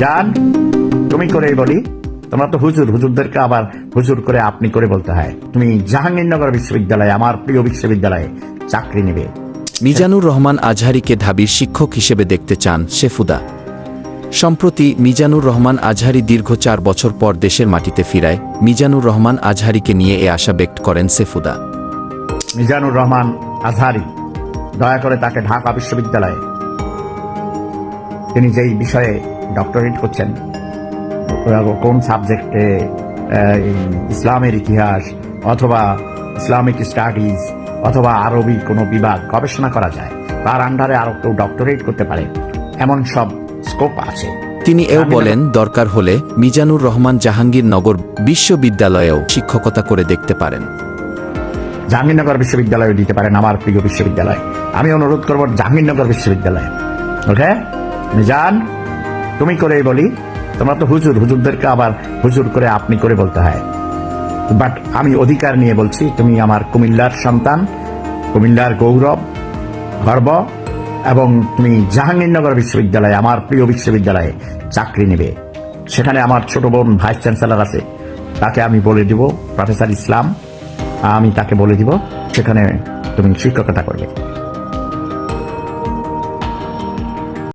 জান তুমি করেই বলি তোমরা তো হুজুর হুজুরদেরকে আবার হুজুর করে আপনি করে বলতে হয়। তুমি জাহাঙ্গীরনগর বিশ্ববিদ্যালয়ে আমার প্রিয় বিশ্ববিদ্যালয়ে চাকরি নেবে। মিজানুর রহমান আজহারিকে ঢাবির শিক্ষক হিসেবে দেখতে চান শেফুদা। সম্প্রতি মিজানুর রহমান আজহারি দীর্ঘ চার বছর পর দেশের মাটিতে ফিরায়। মিজানুর রহমান আজহারিকে নিয়ে এ আশা ব্যক্ত করেন সেফুদা মিজানুর রহমান আজহারি দয়া করে তাকে ঢাকা বিশ্ববিদ্যালয়ে। তিনি যেই বিষয়ে ডক্টরেট করছেন। কোন সাবজেক্টে ইসলামের ইতিহাস অথবা ইসলামিক স্টাডিজ অথবা আরবি কোনো বিভাগ গবেষণা করা যায় তার আন্ডারে আরও কেউ ডক্টরেট করতে পারে এমন সব স্কোপ আছে। তিনি এও বলেন দরকার হলে মিজানুর রহমান জাহাঙ্গীরনগর বিশ্ববিদ্যালয়েও শিক্ষকতা করে দেখতে পারেন। জাহাঙ্গীরনগর বিশ্ববিদ্যালয়ে দিতে পারেন আমার প্রিয় বিশ্ববিদ্যালয়। আমি অনুরোধ করব জাহাঙ্গীরনগর বিশ্ববিদ্যালয়ে। ওকে? মিজান? তুমি করেই বলি, তোমরা তো হুজুর, হুজুরদেরকে আবার হুজুর করে আপনি করে বলতে হয়। বাট আমি অধিকার নিয়ে বলছি, তুমি আমার কুমিল্লার সন্তান, কুমিল্লার গৌরব, গর্ব, এবং তুমি জাহাঙ্গীরনগর বিশ্ববিদ্যালয়ে, আমার প্রিয় বিশ্ববিদ্যালয়ে চাকরি নেবে। সেখানে আমার ছোট বোন ভাইস চ্যান্সেলর আছে, তাকে আমি বলে দিব, প্রফেসর ইসলাম, আমি তাকে বলে দিব, সেখানে তুমি শিক্ষকতা করবে।